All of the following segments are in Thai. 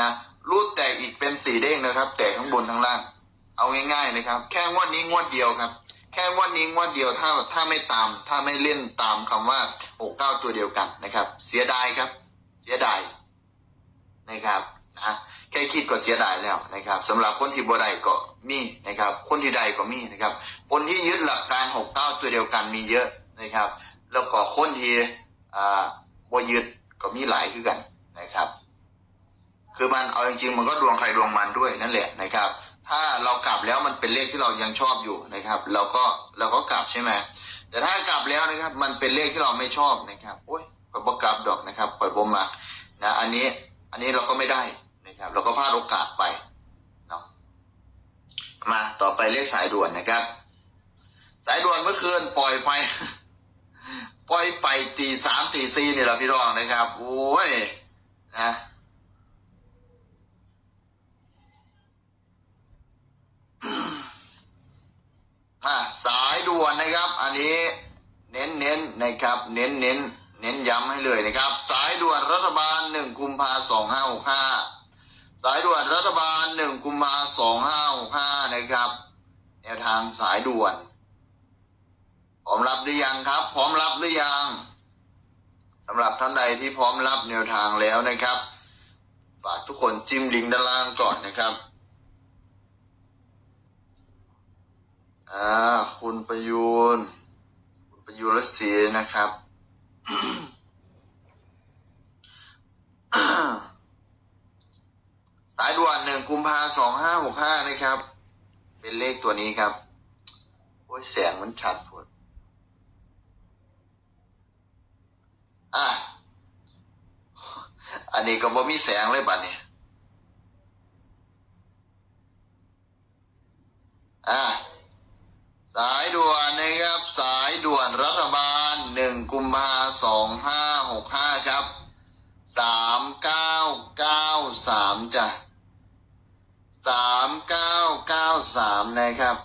นะรูดแตกอีกเป็นสี่เด้งนะครับ แตกทั้งบนทั้งล่าง เอาง่ายๆนะครับ แค่งวดนี้งวดเดียวครับ แค่งวดนี้งวดเดียวถ้าถ้าไม่ตาม ถ้าไม่เล่นตามคำว่าหกเก้าตัวเดียวกันนะครับ เสียดายครับ เสียดายนะครับนะแค่คิดก็เสียดายแล้วนะครับสำหรับคนที่บ่ได้ก็มีนะครับ คนที่ใดก็มีนะครับ คนที่ยึดหลักการหกเก้าตัวเดียวกันมีเยอะนะครับ แล้วก็คนที่อ่าบ่ยึดก็มีหลายคือกันนะครับ คือมันเอาจริงๆมันก็ดวงใครดวงมันด้วยนั่นแหละนะครับ ถ้าเรากลับแล้วมันเป็นเลขที่เรายังชอบอยู่นะครับ เราก็เราก็กลับใช่ไหมแต่ถ้ากลับแล้วนะครับ มันเป็นเลขที่เราไม่ชอบนะครับโอ้ยข่อยบกลับดอกนะครับข่อยบ่มานะอันนี้อันนี้เราก็ไม่ได้นะครับ เราก็พลาดโอกาสไปเนาะมาต่อไปเลขสายด่วนนะครับ สายด่วนเมื่อคืนปล่อยไปปล่อยไปตีสามตีสี่นี่แหละพี่รองนะครับโอ้ยนะ อะ สายด่วนนะครับ อันนี้เน้นเน้นนะครับ เน้นเน้นเน้นย้ำให้เลยนะครับ สายด่วนรัฐบาลหนึ่งกุมภาสองห้าหกห้าสายด่วนรัฐบาลหนึ่งกุมภาสองห้าหกห้านะครับแนวทางสายด่วนพร้อมรับหรือยังครับ พร้อมรับหรือยังสำหรับท่านใดที่พร้อมรับแนวทางแล้วนะครับฝากทุกคนจิ้มลิงก์ด้านล่างก่อนนะครับ อ่าคุณประยูนคุณประยูนรัสเซียนะครับ สายด่วนหนึ่งกุมภาสองห้าหกห้านะครับ เป็นเลขตัวนี้ครับ โอ้ยแสงมันชัดพดอะอันนี้ก็บ่มีแสงเลยบัดนี้อะ สายด่วนนะครับ สายด่วนรัฐบาลหนึ่งกุ มาสองห้าหกห้าครับสามเก้าเก้าสามจ้ะสามเก้าเก้าสามนะครับ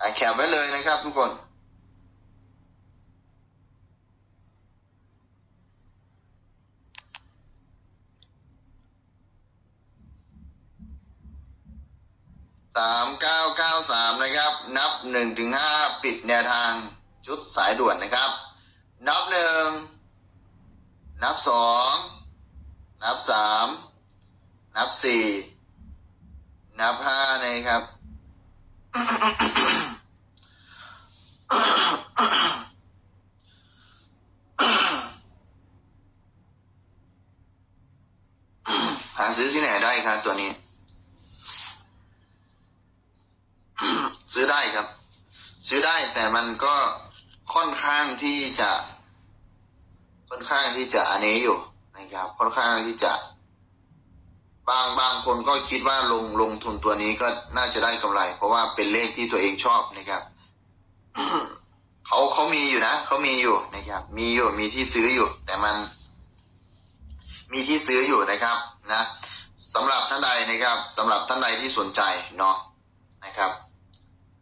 อะแคปไว้เลยนะครับทุกคน สามเก้าเก้าสามนะครับ นับหนึ่งถึงห้าปิดแนวทางชุดสายด่วนนะครับ นับหนึ่งนับสองนับสามนับสี่นับห้านะครับ หาซื้อที่ไหนได้ครับตัวนี้ ซื้อได้ครับ ซื้อได้แต่มันก็ค่อนข้างที่จะ ค่อนข้างที่จะอันนี้อยู่นะครับ ค่อนข้างที่จะ บางบางคนก็คิดว่าลงลงทุนตัวนี้ก็น่าจะได้กำไร เพราะว่าเป็นเลขที่ตัวเองชอบนะครับเขาเขามีอยู่นะเขามีอยู่นะครับ มีอยู่มีที่ซื้ออยู่ แต่มัน มีที่ซื้ออยู่นะครับ นะสำหรับท่านใดนะครับสำหรับท่านใดที่สนใจเนาะนะครับ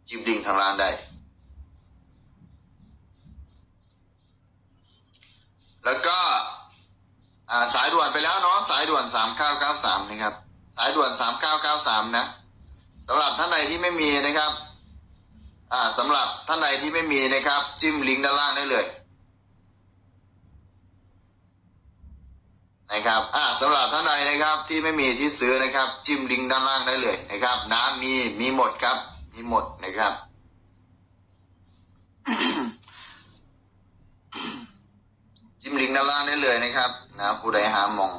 จิบลิงก์ทางร้านได้ แล้วก็สายด่วนไปแล้วเนาะสายด่วนสามเก้าเก้าสามนะครับ สายด่วนสามเก้าเก้าสามนะสำหรับท่านใดที่ไม่มีนะครับสำหรับท่านใดที่ไม่มีนะครับ จิ้มลิงก์ด้านล่างได้เลยนะครับอ่าสำหรับท่านใดนะครับที่ไม่มีที่ซื้อนะครับ จิ้มลิงก์ด้านล่างได้เลยนะครับ น้ำมีมีหมดครับ มีหมดนะครับ จิ้มลิงก์ด้านล่างได้เลยนะครับ นะผู้ใดหามอง